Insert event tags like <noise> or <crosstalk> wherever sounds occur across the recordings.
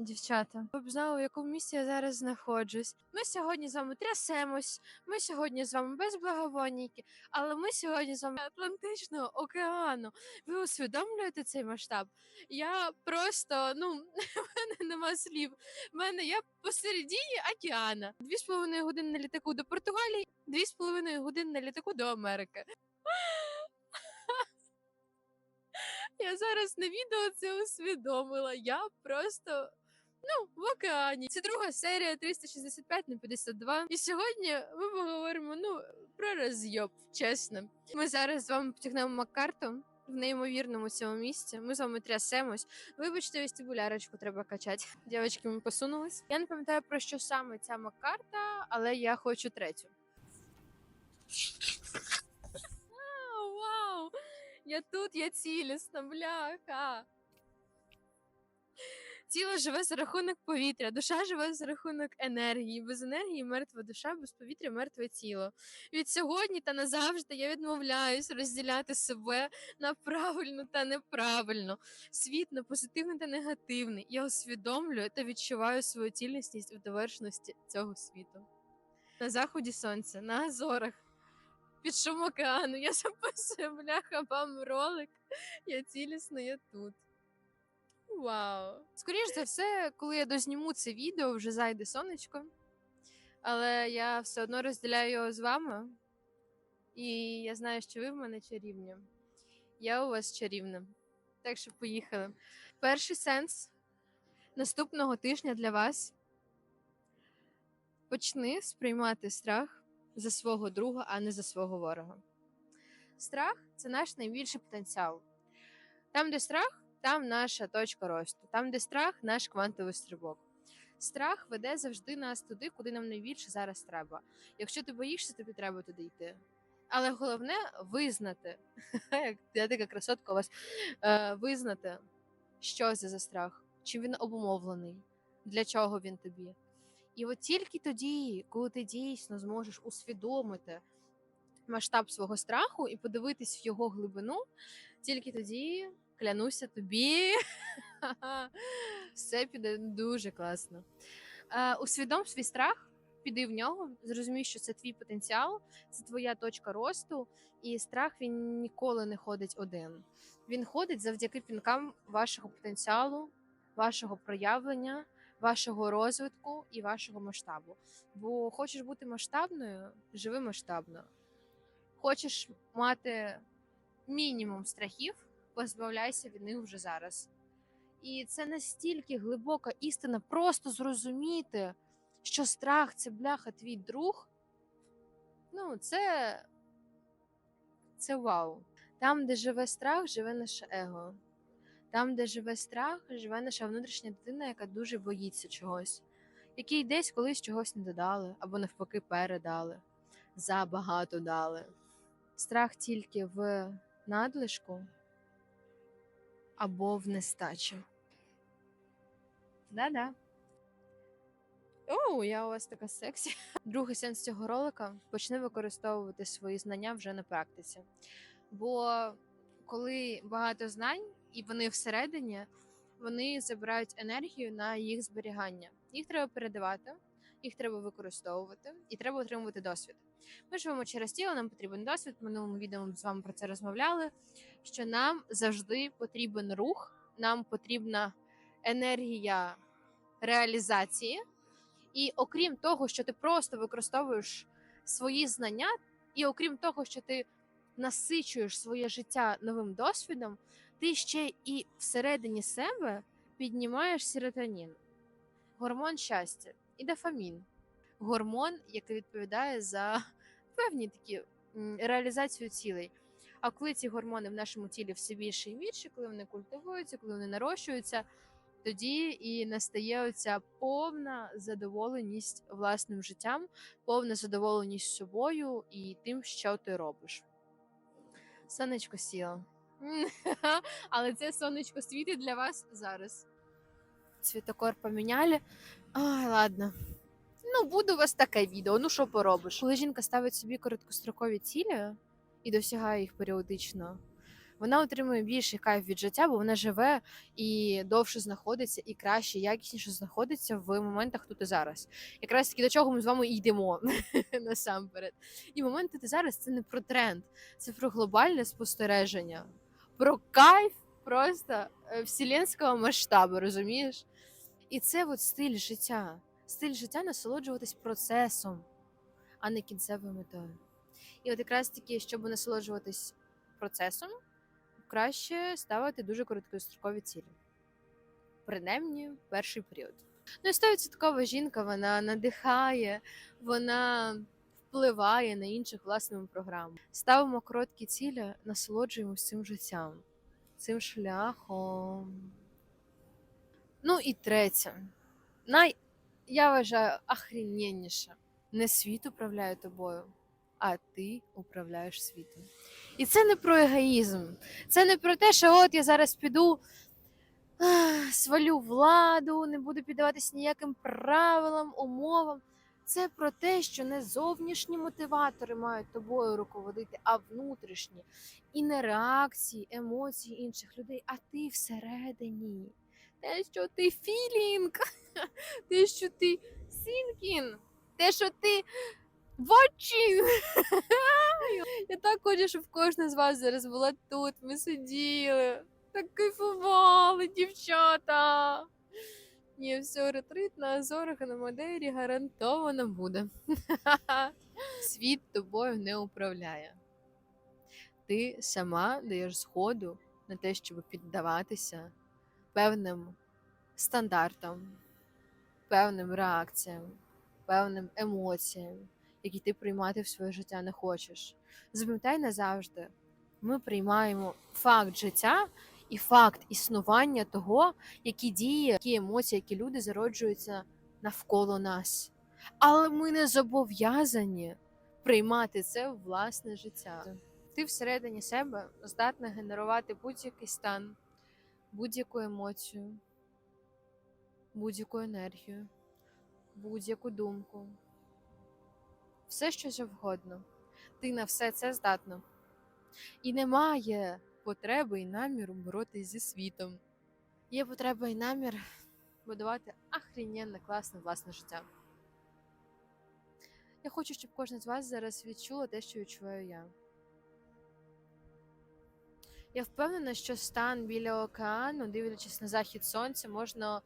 Дівчата, ви б знали, в якому місці я зараз знаходжусь. Ми сьогодні з вами трясемось, ми сьогодні з вами без благовонійки, але ми сьогодні з вами Атлантичного океану. Ви усвідомлюєте цей масштаб? Я просто, ну, <laughs> в мене нема слів. В мене я посередині океана. Дві з половиною години на літаку до Португалії, дві з половиною години на літаку до Америки. <laughs> Я зараз на відео це усвідомила. Я просто ну в океані. Це друга серія 365 на 52. І сьогодні ми поговоримо ну про розйоб, чесно. Ми зараз з вами потягнемо Маккарту в неймовірному цьому місці. Ми з вами трясемось. Вибачте, вестибулярочку треба качати. Дівчатки, ми посунулись. Я не пам'ятаю про що саме ця Маккарта, але я хочу третю. Вау, вау! Я тут, я цілісна, бляха. Тіло живе за рахунок повітря, душа живе за рахунок енергії. Без енергії мертва душа, без повітря мертве тіло. Від сьогодні та назавжди я відмовляюсь розділяти себе на правильно та неправильно, світ на позитивний та негативний. Я усвідомлюю та відчуваю свою цілісність у довершеності цього світу. На заході сонця, на Азорах, під шум океану. Я записую бляха вам ролик. Я цілісна, я тут. Вау! Скоріше за все, коли я дозніму це відео, вже зайде сонечко. Але я все одно розділяю його з вами. І я знаю, що ви в мене чарівні. Я у вас чарівна. Так що поїхали. Перший сенс наступного тижня для вас. Почни сприймати страх за свого друга, а не за свого ворога. Страх це наш найбільший потенціал. Там, де страх, там наша точка росту. Там, де страх, наш квантовий стрибок. Страх веде завжди нас туди, куди нам найбільше зараз треба. Якщо ти боїшся, тобі треба туди йти. Але головне визнати, <laughs> я така красотка у вас, е, визнати, що це за страх, чим він обумовлений, для чого він тобі. І от тільки тоді, коли ти дійсно зможеш усвідомити масштаб свого страху і подивитись в його глибину, тільки тоді клянуся тобі, <laughs> все піде дуже класно. Е, усвідом свій страх, піди в нього, зрозумій, що це твій потенціал, це твоя точка росту, і страх він ніколи не ходить один. Він ходить завдяки пінкам вашого потенціалу, вашого проявлення, вашого розвитку і вашого масштабу. Бо хочеш бути масштабною, живи масштабно. Хочеш мати мінімум страхів, позбавляйся від них вже зараз. І це настільки глибока істина, просто зрозуміти, що страх це бляха твій друг. Ну, це, це вау. Там, де живе страх, живе наше его. Там, де живе страх, живе наша внутрішня дитина, яка дуже боїться чогось, який десь колись чогось не додали або навпаки передали, забагато дали. Страх тільки в надлишку або в нестачі. Да-да. О, я у вас така сексі. Другий сенс цього ролика почни використовувати свої знання вже на практиці. Бо коли багато знань і вони всередині, вони забирають енергію на їх зберігання. Їх треба передавати, їх треба використовувати і треба отримувати досвід. Ми живемо через тіло, нам потрібен досвід. В минулому відео ми з вами про це розмовляли. Що нам завжди потрібен рух, нам потрібна енергія реалізації. І окрім того, що ти просто використовуєш свої знання, і окрім того, що ти насичуєш своє життя новим досвідом, ти ще і всередині себе піднімаєш серотонін, гормон щастя і дофамін. Гормон, який відповідає за <laughs> певні такі реалізацію цілей. А коли ці гормони в нашому тілі все більше і більше, коли вони культивуються, коли вони нарощуються, тоді і настає оця повна задоволеність власним життям, повна задоволеність собою і тим, що ти робиш. Сонечко сіло. <laughs> Але це сонечко світить для вас зараз. Цвітокор поміняли. Ай, ладно. Ну, буде у вас таке відео, ну що поробиш? Коли жінка ставить собі короткострокові цілі і досягає їх періодично, вона отримує більший кайф від життя, бо вона живе і довше знаходиться, і краще, якісніше знаходиться в моментах тут і зараз. Якраз таки до чого ми з вами йдемо <laughs> насамперед. І моменти і зараз це не про тренд, це про глобальне спостереження, про кайф просто е, вселенського масштабу, розумієш? І це от стиль життя. Стиль життя насолоджуватись процесом, а не кінцевою метою. І от якраз таки, щоб насолоджуватись процесом, краще ставити дуже короткострокові цілі. Принаймні, перший період. Ну і 100% жінка вона надихає, вона впливає на інших власними програмами. Ставимо короткі цілі, насолоджуємося цим життям, цим шляхом. Ну і третє. Най, я вважаю, охрененніше. Не світ управляє тобою, а ти управляєш світом. І це не про егоїзм. Це не про те, що от я зараз піду, ах, свалю владу, не буду піддаватись ніяким правилам, умовам. Це про те, що не зовнішні мотиватори мають тобою руководити, а внутрішні. І не реакції, емоції інших людей, а ти всередині. Те, що ти філінг, <laughs> те, що ти сінкін, те, що ти watching. <laughs> Я так хочу, щоб кожна з вас зараз була тут. Ми сиділи, так кайфували, дівчата. Ні, все, ретрит на Азорах і на Мадейрі гарантовано буде. <laughs> Світ тобою не управляє. Ти сама даєш згоду на те, щоб піддаватися певним стандартам, певним реакціям, певним емоціям, які ти приймати в своє життя не хочеш. Запам'ятай назавжди, ми приймаємо факт життя і факт існування того, які дії, які емоції, які люди зароджуються навколо нас. Але ми не зобов'язані приймати це в власне життя. Ти всередині себе здатна генерувати будь-який стан, будь-яку емоцію, будь-яку енергію, будь-яку думку, все, що завгодно. Ти на все це здатна. І немає потреби і наміру боротись зі світом. Є потреба і намір будувати охрененно класне власне життя. Я хочу, щоб кожен з вас зараз відчула те, що відчуваю я. Я впевнена, що стан біля океану, дивлячись на захід сонця, можна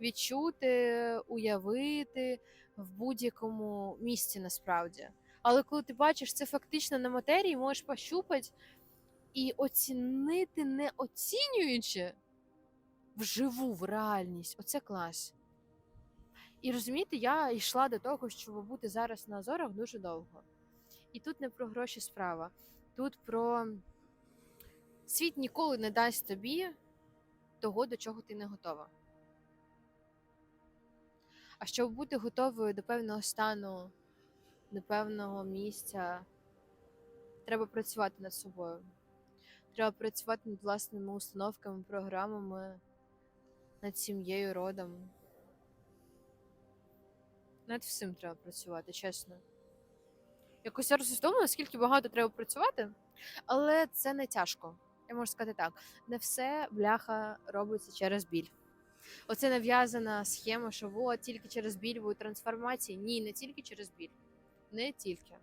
відчути, уявити в будь-якому місці насправді. Але коли ти бачиш це фактично на матерії, можеш пощупати і оцінити, не оцінюючи вживу, в реальність. Оце клас. І розумієте, я йшла до того, щоб бути зараз на Азорах дуже довго. І тут не про гроші справа. Тут про світ ніколи не дасть тобі того, до чого ти не готова. А щоб бути готовою до певного стану, до певного місця, треба працювати над собою. Треба працювати над власними установками, програмами, над сім'єю, родом. Над всім треба працювати, чесно. Якось я розумію, наскільки багато треба працювати, але це не тяжко. Я можу сказати так: не все бляха робиться через біль. Оце нав'язана схема, що от тільки через біль будуть трансформації. Ні, не тільки через біль. Не тільки.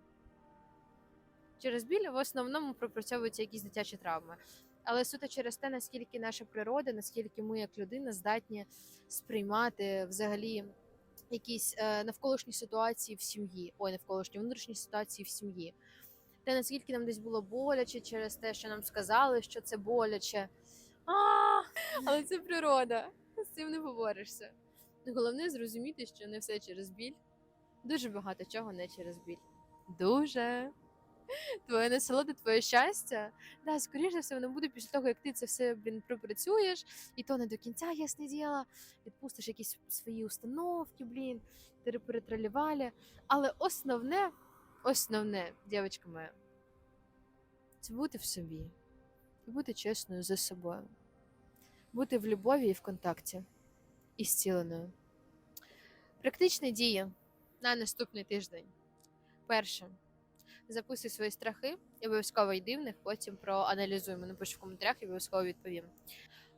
Через біль в основному пропрацьовуються якісь дитячі травми. Але суто через те, наскільки наша природа, наскільки ми, як людина, здатні сприймати взагалі якісь е, навколишні ситуації в сім'ї, ой, навколишні внутрішні ситуації в сім'ї. Те, наскільки нам десь було боляче через те, що нам сказали, що це боляче. А, але це природа. З цим не поборешся. Головне зрозуміти, що не все через біль. Дуже багато чого не через біль. Дуже. Твоє насолода, твоє щастя. Да, скоріш за все, воно буде після того, як ти це все блін, пропрацюєш, і то не до кінця, ясне діло, відпустиш якісь свої установки, блін, перетралювали. Але основне, основне, дівчинка моя, це бути в собі і бути чесною за собою, бути в любові і в контакті і зціленою. Практичні дії на наступний тиждень. Перше. Записуй свої страхи і обов'язково йди в них, потім проаналізуємо. Напиши в коментарях і обов'язково відповім.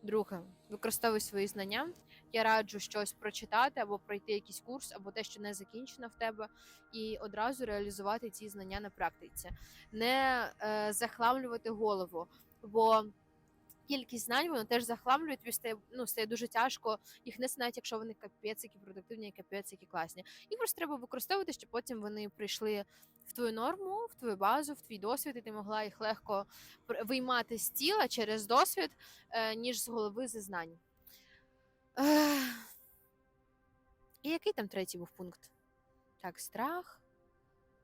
Друге, використовуй свої знання. Я раджу щось прочитати або пройти якийсь курс, або те, що не закінчено в тебе, і одразу реалізувати ці знання на практиці, не е, захламлювати голову, бо кількість знань воно теж захламлює, тобі стає, ну, стає дуже тяжко їх нести, навіть якщо вони капець, які продуктивні, капець, які класні. Їх просто треба використовувати, щоб потім вони прийшли в твою норму, в твою базу, в твій досвід, і ти могла їх легко виймати з тіла через досвід, е, ніж з голови зі знань. І який там третій був пункт? Так, страх,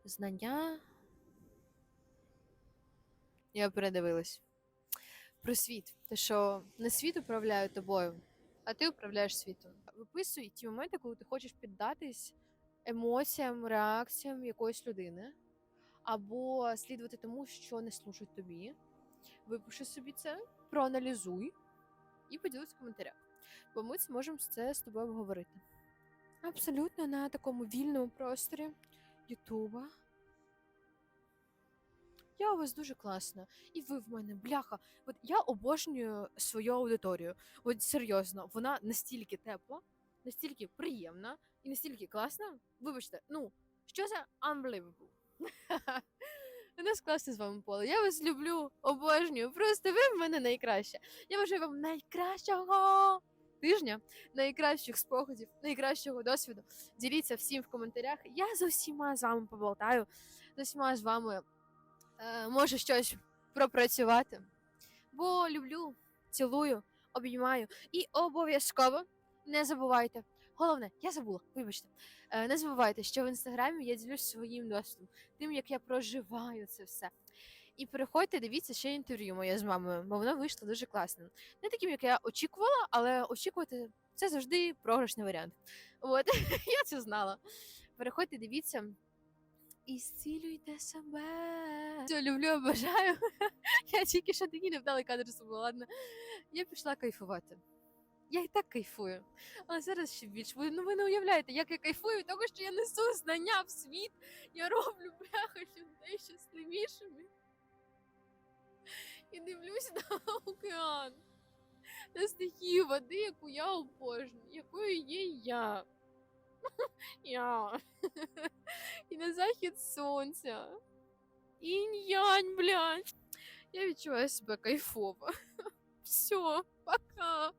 знання. Я передивилась. Про світ. Те, що не світ управляє тобою, а ти управляєш світом. Виписуй ті моменти, коли ти хочеш піддатись емоціям, реакціям якоїсь людини, або слідувати тому, що не служить тобі. Випиши собі це, проаналізуй і поділись в коментарях. Бо ми зможемо це з тобою обговорити. Абсолютно на такому вільному просторі Ютуба. Я у вас дуже класна. І ви в мене, бляха. От я обожнюю свою аудиторію. От серйозно, вона настільки тепла, настільки приємна і настільки класна. Вибачте, ну, що за unbelievable. <laughs> У нас класно з вами поле. Я вас люблю, обожнюю. Просто ви в мене найкраща. Я бажаю вам найкращого тижня, найкращих спогадів, найкращого досвіду. Діліться всім в коментарях. Я з усіма з вами поболтаю, з усіма з вами е, можу щось пропрацювати. Бо люблю, цілую, обіймаю і обов'язково не забувайте. Головне, я забула, вибачте. Е, не забувайте, що в інстаграмі я ділюсь своїм досвідом, тим, як я проживаю це все. І переходьте, дивіться ще інтерв'ю моє з мамою, бо воно вийшло дуже класним. Не таким, як я очікувала, але очікувати це завжди програшний варіант. От <laughs> я це знала. Переходьте, дивіться. І зцілюйте себе. Все, люблю, обожаю. <laughs> Я тільки що такі невдалий кадр собі, ладно. Я пішла кайфувати. Я і так кайфую. Але зараз ще більше. Ви, ну, ви не уявляєте, як я кайфую того, що я несу знання в світ. Я роблю бляха людей щасливішими. І дивлюсь на <laughs> океан, на стихію води, яку я обожнюю, якою є я. <laughs> Я. <laughs> І на захід сонця. Інь-янь, блядь. Я відчуваю себе кайфово. Все, пока.